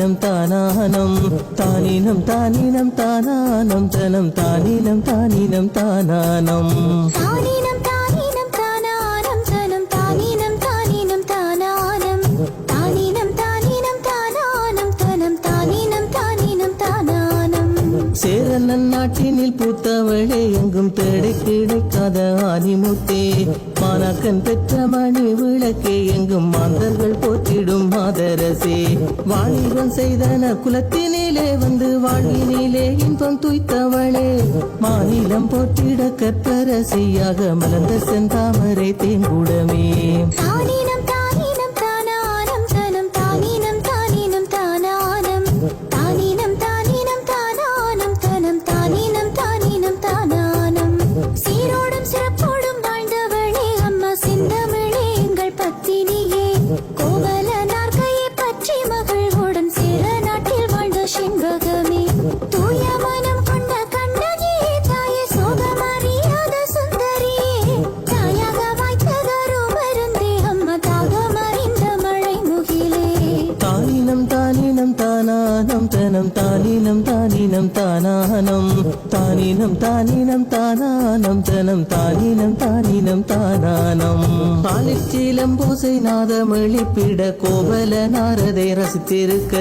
தானினம் தானானம் தானினம் தானினம் தானானம் தனம் தானினம் தானினம் தானானம். தானீனம் சேரனன் நாட்டினில் பூத்தவளே எங்கும் தேடி கிடைக்காத ஆதிமுத்தே. மாணாக்கன் பெற்ற மணி விளக்கே எங்கும் மாந்தர்கள் போற்றிடும் மாதரசே. வாணிபம் செய்தன குலத்தினிலே வந்து வாழ்வினிலே இன்பம் துய்த்தவளே. மாநிலம் போற்றிட கற்பரசியாக மலர்ந்த செந்தாமரை தேங்குடமே தானினம் தானானம் தானினம் தானினம் தானானம் தனம் தானினம் தானினம் தானானம். பாலிச்சீலம் பூசை நாதம் எழுப்பிட கோவல நாரதை ரசித்திருக்க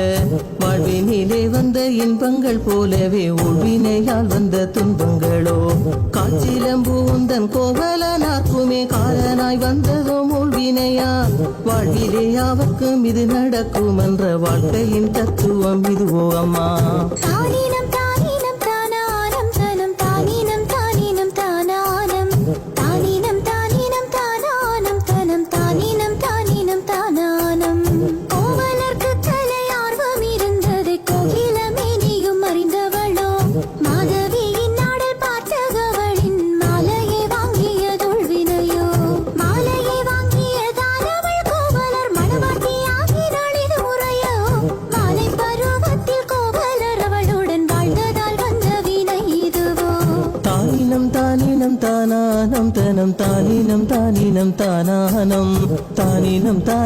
வாழ்வினிலே வந்த இன்பங்கள் போலவே உள்வினையால் வந்த துன்பங்களோ. காட்சிலம்பு உந்தன் கோவல நாற்குமே காலனாய் வந்ததும் உள்வினையா வாழ்விலே யாவர்க்கும் இது நடக்கும் என்ற வாழ்க்கையின் தத்துவம் இதுவோ அம்மா.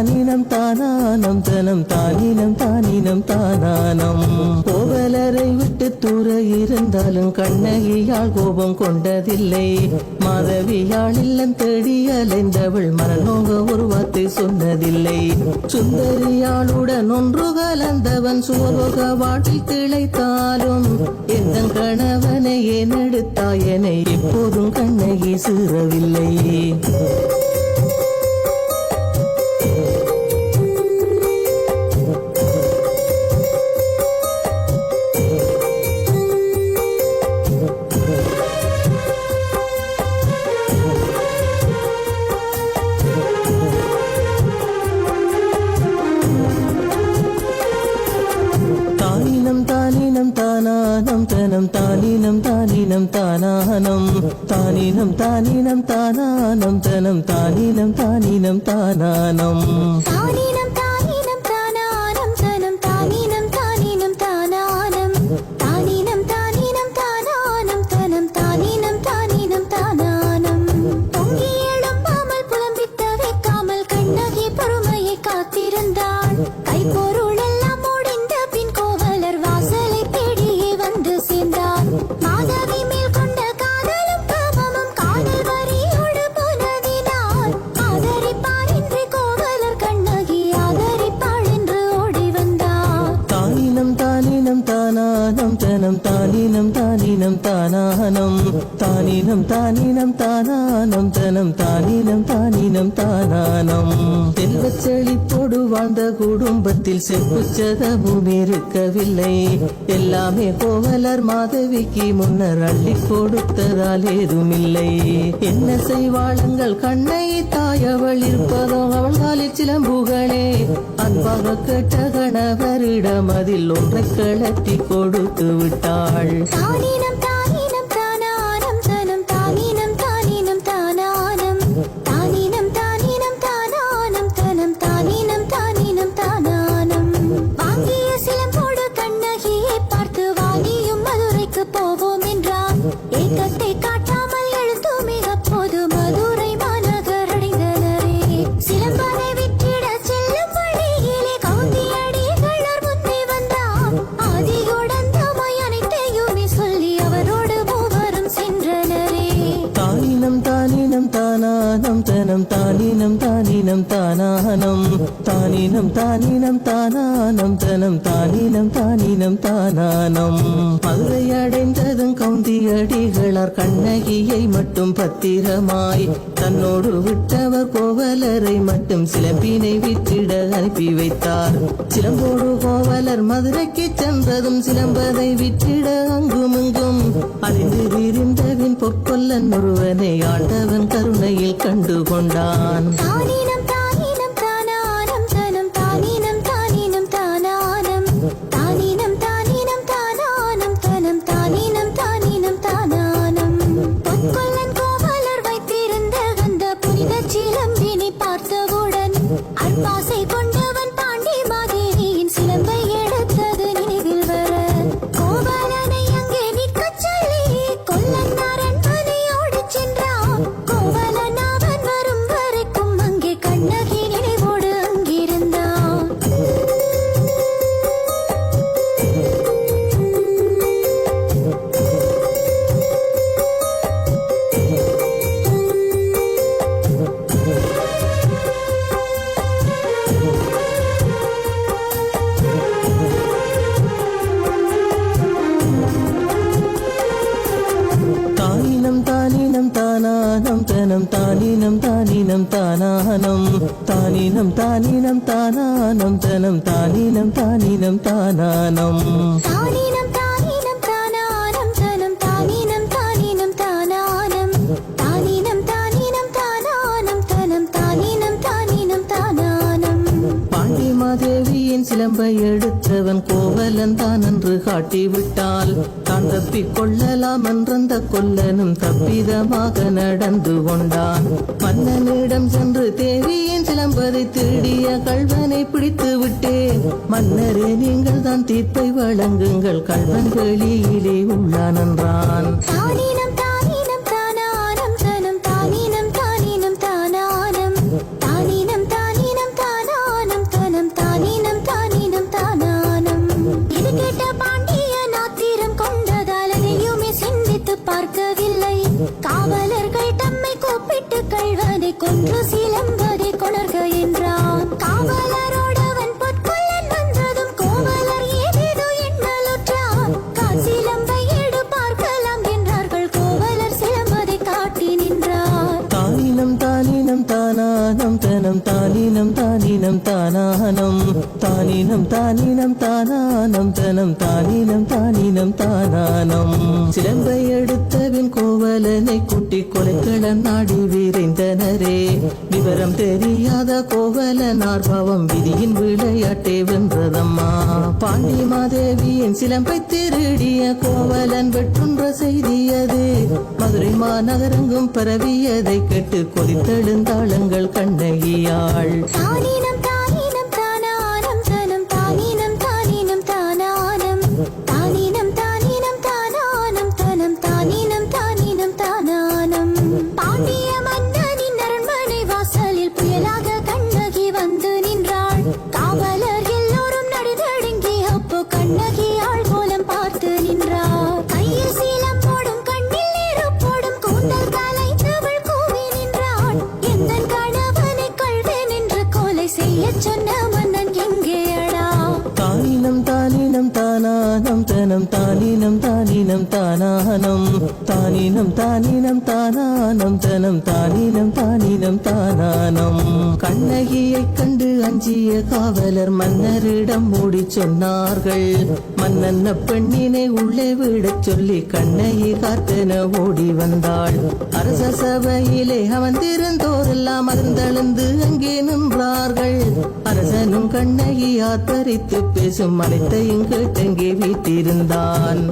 தானினம் தானானம் தனம் தானினம் தானினம். தானானம் கோவலரை விட்டு தூர இருந்தாலும் கண்ணகியால் கோபம் கொண்டதில்லை. மாதவியாள் இல்லம் தேடி அலைந்தவள் மனநோக ஒரு வார்த்தை சொன்னதில்லை. சுந்தரியாளுடன் ஒன்று கலந்தவன் சுவலோக வாட்டில் திளைத்தாலும் எந்த கணவனை ஏன் எடுத்தாயனை எப்போதும் கண்ணகி சீறவில்லை. தானினம் தானானம் தனம் தானினம் தானினம் தானானம். தானினம் தானானம் செல்வச் செழிப்போடு வாழ்ந்த குடும்பத்தில் செப்புச்சதமும் இருக்கவில்லை. எல்லாமே கோவலர் மாதவிக்கு முன்னர் அள்ளி கொடுத்ததால் ஏதுமில்லை. என்ன செய்வாளுங்கள்? கண்ணை தாயவள் இருப்பதோ அவள் காலில் சிலம்புகளே. அன்பாக கேட்ட கணவரிடம் அதில் ஒன்றை கழற்றி கொடுத்து விட்டாள். தானினம் தானினம் தான் தானானம் தானினம். தானினம் தானானம் தனம் தானினம் தானினம் தானானம். மதுரை அடைந்ததும் கவுந்தியடிகளார் கண்ணகியை மட்டும் பத்திரமாய் தன்னோடு விட்டவர் கோவலரை மட்டும் சிலம்பினை விட்டிட அனுப்பி வைத்தார். சிலம்போடு கோவலர் மதுரைக்கு சென்றதும் சிலம்பதை விட்டிட அங்கும் இங்கும் அறிந்து விரிந்தவின் பொற்கொல்லன் ஒருவனை ஆண்டவன் கருணையில் கண்டு கொண்டான். அன்பாசை கொண்டவன் தனம் தானினம் தானினம் தானானம் தனம் தானினம் தானினம் தானானம். தானினம் சிலம்பை எடுத்தவன் கோவலன் தான் என்று காட்டிவிட்டால் தப்பிக்கொள்ளலாம் கொள்ளலாம் என்றந்த கொல்லனும் தப்பிதமாக நடந்து கொண்டான். மன்னனிடம் சென்று தேவியின் சிலம்பதை திருடிய கள்வனை பிடித்து விட்டேன். மன்னரே நீங்கள் தான் தீர்ப்பை வழங்குங்கள். கள்வன் வெளியிலே உள்ளான் என்றான். தானானம் தனம் தானினம் தானினம் தானானம். சிலம்பை எடுத்தவின் கோவலனை குட்டி கொலைக்களம் நாடி விரைந்தனரே. விவரம் தெரியாத கோவலனார் பாவம் விதியின் விளையாட்டே வென்றதம்மா. பாண்டி மாதேவியின் சிலம்பை திருடிய கோவலன் வெற்றுன்ற செய்தியது மதுரை மாநகரங்கும் பரவியதை கேட்டு கொதித்தெழுந்தாளங்கள் கண்ணகியாள். sơn தனம் தானினம் தானினம் தானானம். தானினம் தானினம் தானானம். தனம் தானினம் தானினம் தானானம். கண்ணகியை கண்டு அஞ்சிய காவலர் மன்னரிடம் மூடி சொன்னார்கள். மன்னன் பெண்ணினை உள்ளே விடச் சொல்லி கண்ணகி காத்தென ஓடி வந்தாள். அரச சபையிலே அமர்ந்திருந்தோரெல்லாம் அதிர்ந்தெழுந்து அங்கே நின்றார்கள். அரசனும் கண்ணகி ஆத்தரித்து பேசும் அனைத்தையும் கேட்டங்கே வீட்டில் இருந்தான்.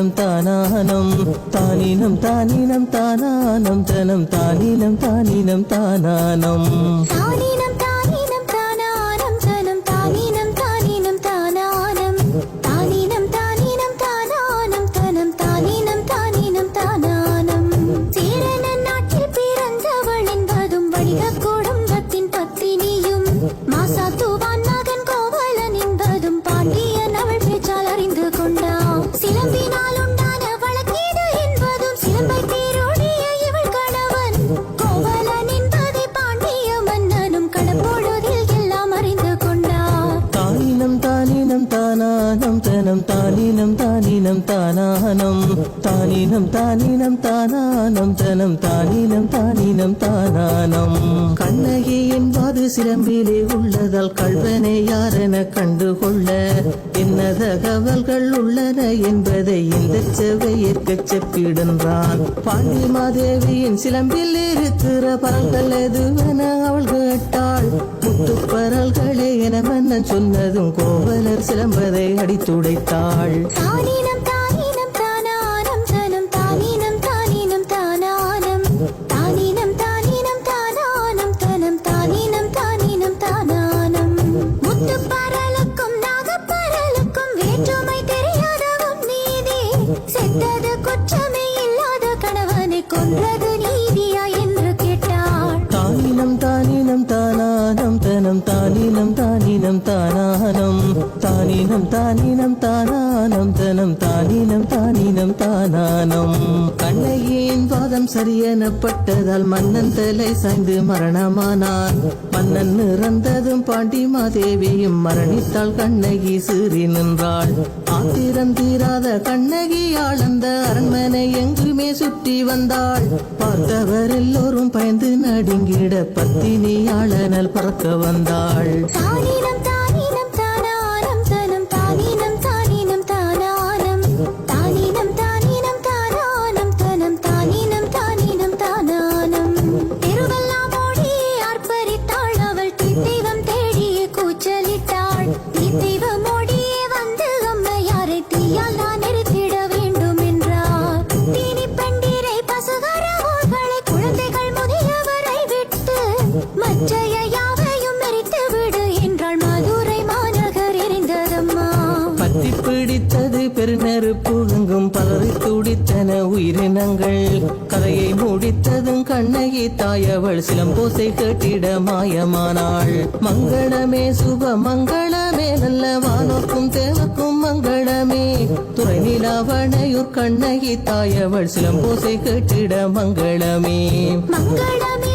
தானினம் தானானம். தானினம் தானினம் தானானம். தனம் தானினம் தானினம் தானானம். தானினம் தானானம் தனம் தானினம் தானினம் தானானம். தானினம் தானினம் தானானம் தனம் தானினம் தானினம் தானானம். கண்ணகி என்பது சிலம்பிலே உள்ளதால் கல்வனை யாரென கண்டுகொள்ள? என்ன தகவல்கள் உள்ளன என்பதை இந்த செவை ஏற்க செப்பிடுன்றான். பாண்டி மாதேவியின் சிலம்பில் இருக்கிற பரங்கள் எதுவென அவள் கேட்டாள். என மன்னன் சொன்னதும் கோவலர் சிலம்பதை அடித்துடைத்தாள். செத்தது குற்றமே இல்லாத கணவனை கொன்றது நீதியா என்று கேட்டாள். தானினம் தானினம் தானானம் தனம் தானினம் தானினம் தானானம். தானினம் தானினம் தானானம். தனம் தானினம் தானினம் தானானம். கண்ணகியின் பாதம் சரியெனப்பட்டதால் மன்னன் தலை சாய்ந்து மரணமானான். மன்னன் இறந்ததும் பாண்டி மாதேவியும் மரணித்தாள் கண்ணகி சீறி நின்றாள். ஆத்திரம் தீராத கண்ணகியாள் அந்த அரண்மனை எங்குமே சுற்றி வந்தாள். பார்த்தவர் எல்லோரும் பயந்து நடுங்கிட பத்தினியாளனல் பறக்க வந்தாள். தானினம் தேடிய தனம் அவள் கூச்சலிட்டாள். துடித்தன உயிரினங்கள். கதையை முடித்ததும் கண்ணகி தாயவள் சிலம்போசை கேட்டிட மாயமானாள். மங்களமே சுப மங்களமே நல்ல வானோர்க்கும் தேவக்கும் மங்களமே. துறை நிலாவணையூர் கண்ணகி தாயவள் சிலம்போசை கேட்டிட மங்களமே. மங்களமே